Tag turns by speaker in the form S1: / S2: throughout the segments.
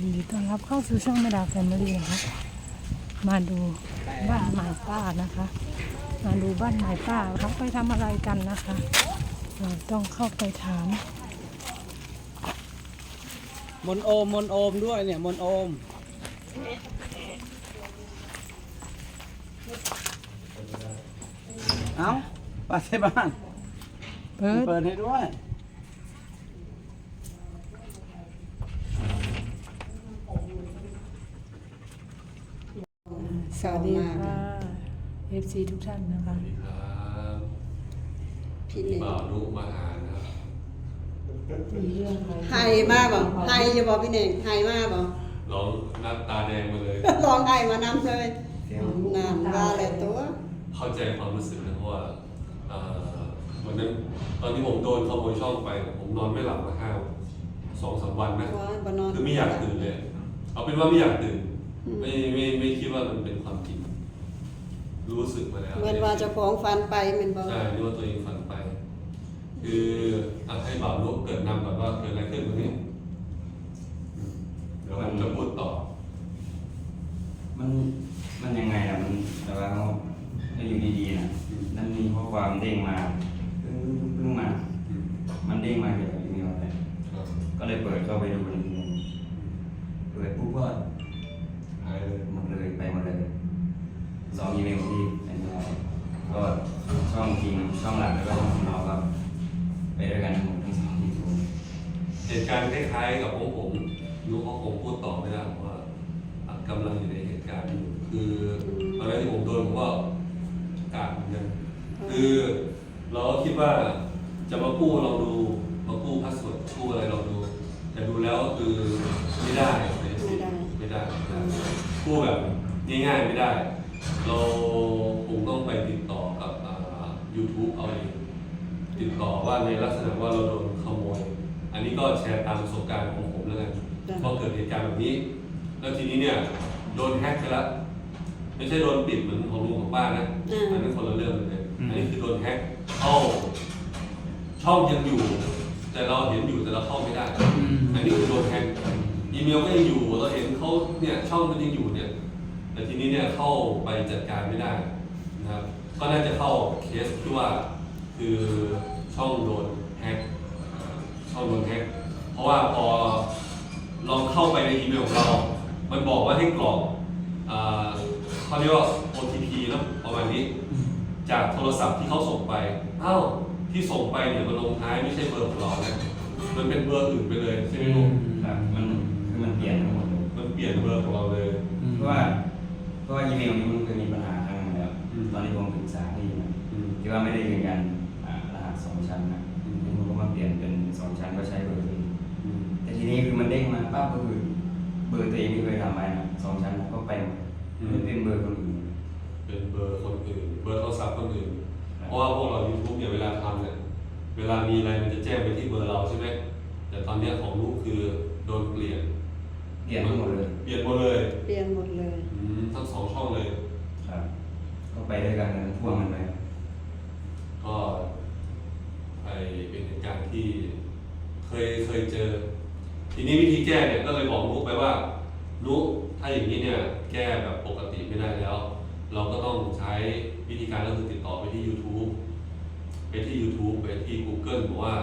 S1: ยินดีต้อนรับเข้าสู่ช่องแม่ดาแฟมิลี่นะคะมาดูบ้านใหม่ป้านะคะ มาดูบ้านใหม่ป้าเขาไปทำอะไรกันนะคะ เราต้องเข้าไปถาม
S2: มนโอมมนโอมด้วยเนี่ย มนโอม เอ้าป้าใช่บ้าน
S1: เปิด
S2: เปิดให้ด้วย
S1: สวัสดีค่ะ FC ทุกท่านนะคะ
S3: ครับ
S4: พี่หนึ่ง
S3: บ่าวนุมาหานะครับ
S1: มีเรื่องอะไร
S4: ไห้มาบ่ไห้จะบอกพี่หนึ่งไห้มาบ่
S3: ร้องหน้าตาแดงมาเลย
S4: ลองไห้มานำเลยนานว่าเลยตัว
S3: เข้าใจความรู้สึกนะเพราะว่าเอ่อวันนั้นตอนที่ผมโดนขโมยช่องไปเนี่ยผมนอนไม่หลับมาห้าสองสามวันนะ
S4: ว่าบ่นอน
S3: คือไม่อยากตื่นเลย เอาเป็นว่าไม่อยากตื่น ไม่ไม่ไม่คิดว่ามันเป็นความจริง รู้สึกมาแล้ว
S4: เหมือนว่าเจ้าของฟันไปแมันบ่
S3: ใช่นึกว่าตัวเองฝันไป คืออะให้บ่าวนุเกิดนำก่อนว่าเกิดอะไรขึ้นวันนี้อืมเดี๋ยวผมจะพูดต่อ
S5: มันมันยังไงอะมันแต่ว่าเขาได้อยู่ดีๆนะนั่นมีข้อความเด้งมาเพิ่งเพิ่งมา
S3: อืม
S5: มันเด้งมาเกี่ยวกับอีเมลเลย
S3: ครับ
S5: ก็เลยเปิดเข้าไปดูอีเมลเปิดปุ๊บก็ ไปหมดเลยสองอีเมลที่เป็นอะไรก็ช่องจริงช่องหลักแล้วก็ช่องของเราก็ไปด้วยกันทั้งหมดทั้งสองที่ถูก
S3: เหตุการณ์คล้ายๆกับของผมยุคของผมพูดต่อไม่ได้เพราะว่ากำลังอยู่ในเหตุการณ์อยู่คือตอนแรกที่ผมโดนผมก็กาดเหมือนกันคือเราก็คิดว่าจะมากู้เราดูมากู้พาสเวิร์ดกู้อะไรเราดู แต่ดูแล้วคือไม่ได้ไม่ได้ไม่ได้กู้แบบ ง่ายๆไม่ได้ เราคงต้องไปติดต่อกับอ่า YouTube เอาเองติดต่อว่าในลักษณะว่าเราโดนขโมย อันนี้ก็แชร์ตามประสบการณ์ของผมแล้วกันพอเกิดเหตุการณ์แบบนี้ แล้วทีนี้เนี่ยโดนแฮ็กไปแล้วไม่ใช่โดนปิดเหมือนของลุงของป้านะอันนั้นคนละเรื่องเลยอันนี้คือโดนแฮ็กเข้าช่องยังอยู่ แต่เราเห็นอยู่แต่เราเข้าไม่ได้ อันนี้คือโดนแฮ็กอีเมลก็ยังอยู่เราเห็นเขาเนี่ยช่องมันยังอยู่เนี่ย แต่ทีนี้เนี่ยเข้าไปจัดการไม่ได้นะครับ ก็น่าจะเข้าเคสที่ว่าคือช่องโดนแฮ็กช่องโดนแฮ็กเพราะว่าพอลองเข้าไปในอีเมลของเรา มันบอกว่าให้กรอกอ่าเขาเรียกว่า OTP เนอะประมาณนี้ จากโทรศัพท์ที่เขาส่งไปอ้าวที่ส่งไปเนี่ยมันลงท้ายไม่ใช่เบอร์ของเรานะมันเป็นเบอร์อื่นไปเลยใช่ไหมลูก
S5: ครับมันคือมันเปลี่ยนทั้งหมดเลย
S3: มันเปลี่ยนเบอร์ของเราเลย
S5: เพราะว่าเพ ราะว่าอีเมลนี้มันเคยมีปัญหาครั้งหนึงแล้ว
S3: อืม
S5: ตอนที่ผมปรึกษาที่นะ
S3: อืม
S5: ที่ว่าไม่ได้ยืนยันอ่ารหัสสองชั้นนะ
S3: อืม
S5: ทีนี้ผมก็มาเปลี่ยนเป็นสองชั้นก็ใช้เบอร์ตัวเอง
S3: อืม
S5: แต่ทีนี้คือมันเด้งมาปั๊บก็คือเบอร์ตัวเองที่เคยทำไว้นะสองชั้นก็ไปหมดไม่เป็นเบอร์คนอื่น
S3: เป็นเบอร์คนอื่น เบอร์โทรศัพท์คนอื่น
S5: ครับ
S3: เพราะว่าพวกเรา YouTube เนี่ยเวลาทำเนี่ย เวลามีอะไรมันจะแจ้งไปที่เบอร์เราใช่ไหม แต่ตอนเนี้ยของลูกคือโดนเปลี่ยน
S5: เปลี่ยนทั้งหมดเลย
S3: เปลี่ยนหมดเลย
S4: เปลี่ยนหมดเลย
S3: อืมทั้งสองช่องเลย
S5: ครับ ก็ไป ด้วยกันพ่วงกันไป
S3: ก็ไปเป็นเหตุการณ์ที่เคยเคยเจอ ทีนี้วิธีแก้เนี่ยก็เลยบอกลูกไปว่าลูกถ้าอย่างนี้เนี่ยแก้แบบปกติไม่ได้แล้ว เราก็ต้องใช้วิธีการก็คือติดต่อไปที่ YouTube ไปที่ YouTube ไปที่ Google บอกว่า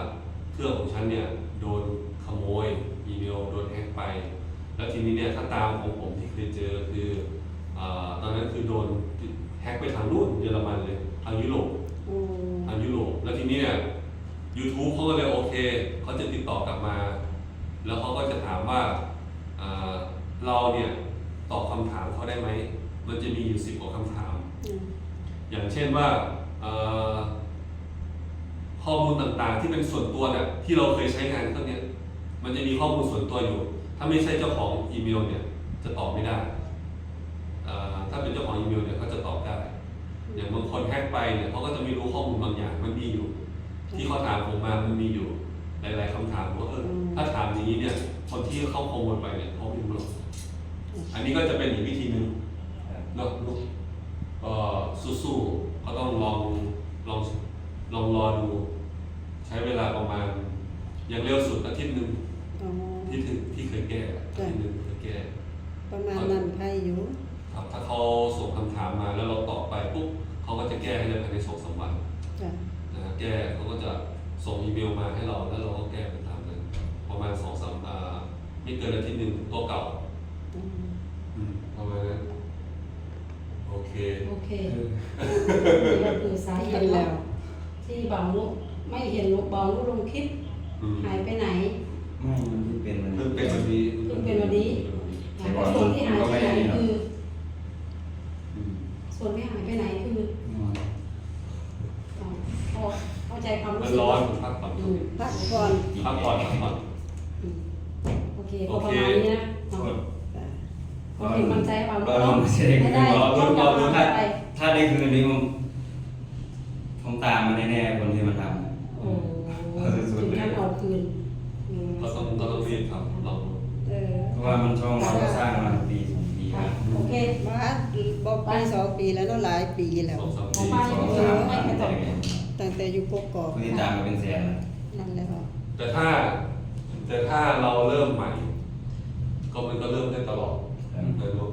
S3: เครื่องของฉันเนี่ยโดนขโมยอีเมลโดนแฮ็กไป แล้วทีนี้เนี่ยถ้าตามของผมที่เคยเจอคืออตอนนั้นคือโดน แฮ็กไปทางนู่นเยอรมันเลยทางยุโรป
S4: โอ้
S3: ทางยุโรปแล้วทีนี้เนี่ย YouTube เขาก็เลยโอเคเขาจะติดต่อกลับมา แล้วเขาก็จะถามว่าอ่าเราเนี่ยตอบคำถามเขาได้ไหม มันจะมีอยู่สิบกว่าคำถาม
S4: อืม
S3: อย่างเช่นว่าเอ่อข้อมูลต่างๆที่เป็นส่วนตัวเนี่ยที่เราเคยใช้งานเครื่องเนี้ยมันจะมีข้อมูลส่วนตัวอยู่ ถ้าไม่ใช่เจ้าของอีเมลเนี่ยจะตอบไม่ได้อ่า ถ้าเป็นเจ้าของอีเมลเนี่ยเขาจะตอบได้ อย่างบางคนแฮกไปเนี่ยเขาก็จะไม่รู้ข้อมูลบางอย่างมันมีอยู่ ที่เขาถามผมมามันมีอยู่หลาย ๆคำถามว่าเออถ้าถามอย่างนี้เนี่ยคนที่เขาขโมยไปเนี่ยเขาไม่รู้หรอกอันนี้ก็จะเป็นอีกวิธีหนึ่ง
S5: ครับ
S3: เนาะลูกก็สู้ๆก็ต้องลองลองลองรอดู ใช้เวลาประมาณอย่างเร็วสุดอาทิตย์หนึ่ง จะแก้ให้เลยภายในสองสามวัน
S4: จ้ะ
S3: นะฮะแก้เขาก็จะส่งอีเมลมาให้เราแล้วเราก็แก้ไปตามนั้นประมาณสองสามอ่าไม่เกินอาทิตย์หนึ่งตัวเก่า
S4: อืม
S3: อืมประมาณนั้นโอเค
S6: โอเคนี่ก็คือสาเห
S4: กัน
S6: ตุ
S4: แล้
S6: เนาะ
S4: ว
S6: ที่เบานุไม่เห็นลูกเบานุลงคลิป
S3: อืม
S6: หายไปไหน
S5: ไม่มันที่เป็นมัน
S3: เพิ่งเป็นวันนี้
S6: เพิ่งเป็นวันนี้ แล้วส่วนที่หายไปไหนคือ
S3: อืม
S6: ส่วนที่หายไปไหนคืออ๋อเข้าเข้าใจความรู้
S3: มัน
S6: สึก
S3: ร้อนพักผ่อน
S6: อืม
S4: พักก่อน
S3: พักผ่อนพักผ่อน
S6: อืมโอเค
S3: โอ
S6: ก็ประ
S3: เค
S6: มาณ นะเนาเป็นกำลังใจให้เบานุ
S5: เรา
S6: เนาะ
S5: ไม่ได้คืน
S6: ได้
S5: เรา
S6: ต้
S5: เรา
S6: องกลับ
S5: เรา
S6: มา
S5: ถ้า
S6: ไป
S5: ถ้าได้คืนนี้ผมผมตามมาแน่ๆคนที่มันท
S6: โอ้ถึงขั้นเอาคืนอืม
S3: ก็ต้องก็ต้องรีบครับ
S4: เออำ
S5: เพราะว่ามันช่องเราสร้างมาปีสองปี
S6: ค่ะ
S5: แล้ว
S6: โอเค
S4: มาบอกปีสองปีแล้วเนาะหลายปีแล้ว
S3: สองสามปี
S5: สองสามปี
S6: ตั้
S4: งแต่อยู่กกอก
S5: ที่ตามมาเป็นแสน
S4: นั่นแหละค่ะ
S3: แต่ถ้าแต่ถ้าเราเริ่มใหม่ ก็มันก็เริ่มได้ตลอดนะลูก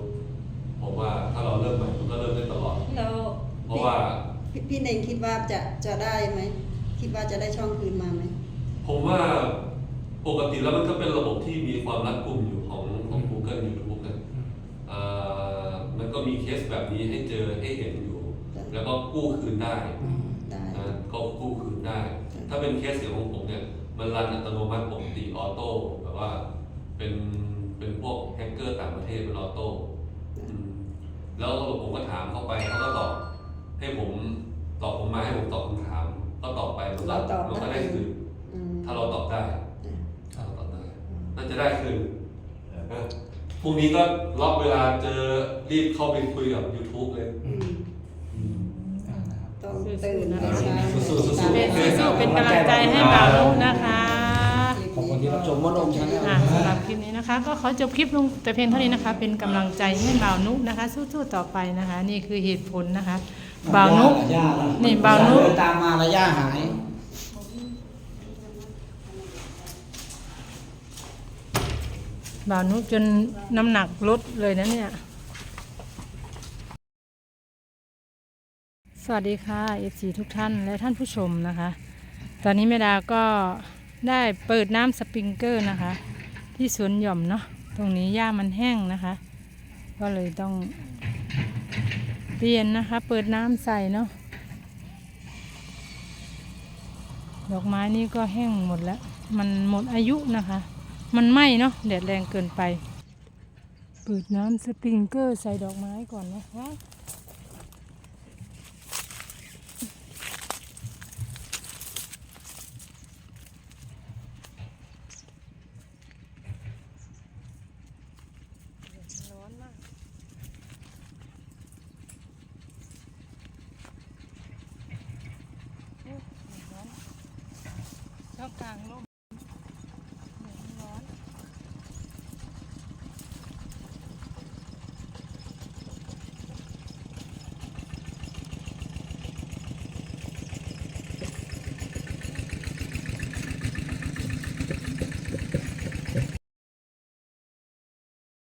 S3: ผมว่าถ้าเราเริ่มใหม่มันก็เริ่มได้ตลอด
S4: แล้ว
S3: เพราะว่า
S4: พี่พี่เน่งคิดว่าจะจะได้ไหมคิดว่าจะได้ช่องคืนมาไหม
S3: ผมว่าปกติแล้วมันก็เป็นระบบที่มีความรัดกุมอยู่ของของ Google YouTube นะอ่ามันก็มีเคสแบบนี้ให้เจอให้เห็นอยู่ แล้วก็กู้คืนได้
S4: ได้
S3: นะก็กู้คืนได้ ถ้าเป็นเคสเสียงของผมเนี่ย มันรันอัตโนมัติปกติออโต้แบบว่าเป็น เป็นพวกแฮกเกอร์ต่างประเทศเป็นออโต้อืมแล้วผมก็ถามเข้าไปเขาก็ตอบให้ผมตอบผมมาให้ผมตอบคำถาม ก็ตอบไปมันก็มันก็ได้คืน
S4: อืม
S3: ถ้าเราตอบได้ถ้าเราตอบได้น่าจะได้คืนนะพรุ่งนี้ก็ล็อกเวลาเจอรีบเข้าไปคุยกับ YouTube เลย
S4: อืมต้องตื่นแต่เช้า
S2: สู้ๆสู้ๆ
S1: เป็นสู้ๆเป็นกำลังใจให้บ่าวนุนะคะ
S2: ขอบคุณที่ รับชมมดอมชาแนล
S1: อะสำหรับคลิปนี้นะคะ ก็ขอจบคลิปลงแต่เพียงเท่านี้นะคะ เป็นกำลังใจให้บ่าวนุนะคะ สู้ๆต่อไปนะคะ นี่คือเหตุผลนะคะบ่าวนุ
S2: ย่าล่ะ
S1: นี่บ่าวนุ
S2: เดิตามมาแล้วย่าหาย
S1: บ่าวนุจนน้ำหนักลดเลยนะเนี่ย สวัสดีค่ะเอฟซีทุกท่านและท่านผู้ชมนะคะ ตอนนี้แม่ดาก็ ได้เปิดน้ำสปริงเกอร์นะคะ ที่สวนหย่อมเนาะตรงนี้หญ้ามันแห้งนะคะ ก็เลยต้องเปลี่ยนนะคะ เปิดน้ำใส่เนาะดอกไม้นี่ก็แห้งหมดแล้ว มันหมดอายุนะคะ มันไหม้เนาะแดดแรงเกินไป เปิดน้ำสปริงเกอร์ใส่ดอกไม้ก่อนนะคะ โอ้ากลางร่ม